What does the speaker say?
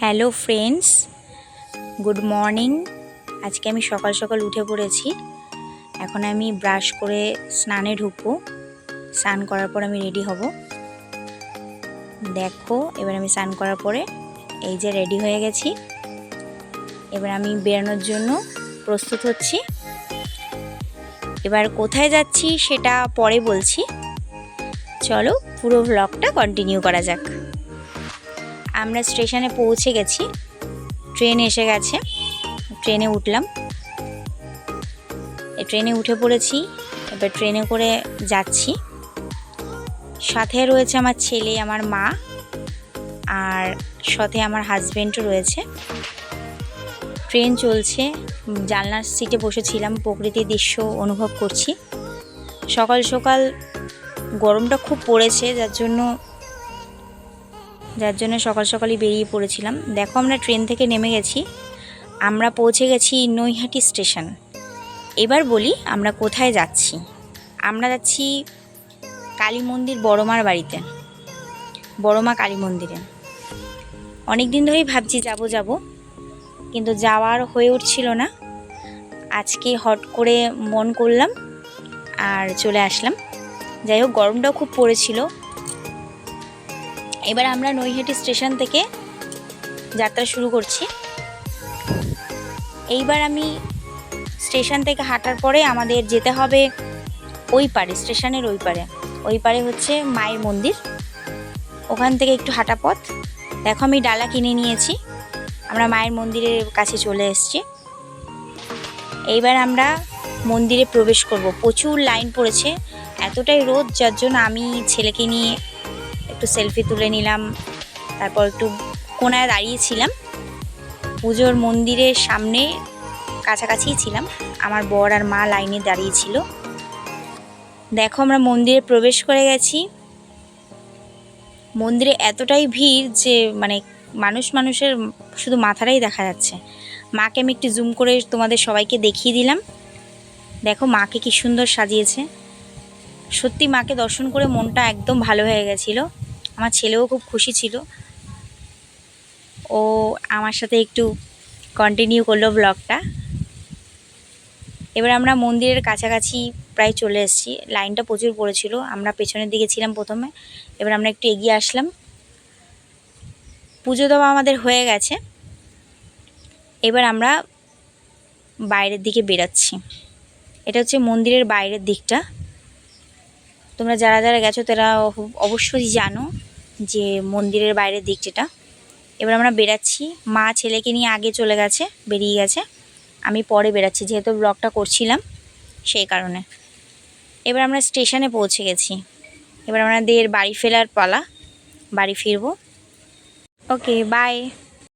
Hello friends, good morning. আজকে আমি সকাল সকাল উঠে পড়েছি। এখন আমি ব্রাশ করে স্নানে ঢুকবো। স্নান করার পর আমি রেডি হব। দেখো, এবার আমি স্নান করার পরে এই যে রেডি হয়ে গেছি। এবার আমি বেরোনোর জন্য প্রস্তুত হচ্ছি। এবার কোথায় যাচ্ছি সেটা পরে বলছি। চলো পুরো ব্লগটা কন্টিনিউ করা যাক। আমরা স্টেশনে পৌঁছে গেছি। ট্রেন এসে গেছে। ট্রেনে উঠলাম। ট্রেনে উঠে পড়েছি। এবার ট্রেনে করে যাচ্ছি। সাথে রয়েছে আমার ছেলে, আমার মা আর সাথে আমার হাজব্যান্ডও রয়েছে। ট্রেন চলছে। জানলার সিটে বসেছিলাম। প্রকৃতির দৃশ্য অনুভব করছি। সকাল সকাল গরমটা খুব পড়েছে, যার জন্য যার জন্য সকাল সকালই বেরিয়ে পড়েছিলাম। দেখো আমরা ট্রেন থেকে নেমে গেছি। আমরা পৌঁছে গেছি নৈহাটি স্টেশন। এবার বলি আমরা কোথায় যাচ্ছি। আমরা যাচ্ছি কালী মন্দির বড়মার বাড়িতে। বড়মা কালী মন্দিরে। অনেক দিন ধরেই ভাবছি যাব যাব, কিন্তু যাওয়ার হয়ে উঠছিল না। আজকে হট করে মন করলাম আর চলে আসলাম। যাই হোক, গরমটাও খুব পড়েছিল। এবার আমরা নৈহাটি স্টেশন থেকে যাত্রা শুরু করছি। এইবার আমি স্টেশন থেকে হাঁটার পরে আমাদের যেতে হবে ওই পারে, স্টেশনের ওই পারে। ওই পারে হচ্ছে মায়ের মন্দির। ওখান থেকে একটু হাঁটা পথ। দেখো আমি ডালা কিনে নিয়েছি। আমরা মায়ের মন্দিরের কাছে চলে এসেছি। এইবার আমরা মন্দিরে প্রবেশ করব। প্রচুর লাইন পড়েছে। এতটাই রোদ যার জন্য আমি ছেলেকে নিয়ে একটু সেলফি তুলে নিলাম, তারপর একটু কোনায় দাঁড়িয়েছিলাম পুজোর মন্দিরের সামনে কাছাকাছিই ছিলাম, আমার বর আর মা লাইনে দাঁড়িয়েছিল দেখো আমরা মন্দিরে প্রবেশ করে গেছি। মন্দিরে এতটাই ভিড় যে মানে মানুষ মানুষের শুধু মাথাটাই দেখা যাচ্ছে। মাকে আমি একটু জুম করে তোমাদের সবাইকে দেখিয়ে দিলাম। দেখো মাকে কি সুন্দর সাজিয়েছে। সত্যি মাকে দর্শন করে মনটা একদম ভালো হয়ে গেছিল। আমার ছেলেও খুব খুশি ছিল। ও আমার সাথে একটু কন্টিনিউ করল ব্লগটা এবার আমরা মন্দিরের কাছাকাছি প্রায় চলে এসেছি। লাইনটা প্রচুর পড়েছিল। আমরা পেছনের দিকে ছিলাম প্রথমে। এবার আমরা একটু এগিয়ে আসলাম। পুজো দেওয়া আমাদের হয়ে গেছে। এবার আমরা বাইরের দিকে বেরাচ্ছি। এটা হচ্ছে মন্দিরের বাইরের দিকটা। তোমরা যারা যারা গেছো, তারা অবশ্যই জানো। যে মন্দিরের বাইরের দিক যেটা। এবার আমরা বেরাচ্ছি। মা ছেলেকে নিয়ে আগে চলে গেছে, বেরিয়ে গেছে। আমি পরে বেরাচ্ছি, যেহেতু ব্লগটা করছিলাম সেই কারণে। এবার আমরা স্টেশনে পৌঁছে গেছি। এবার আমাদের বাড়ি ফেরার পালা, বাড়ি ফিরবো। Okay bye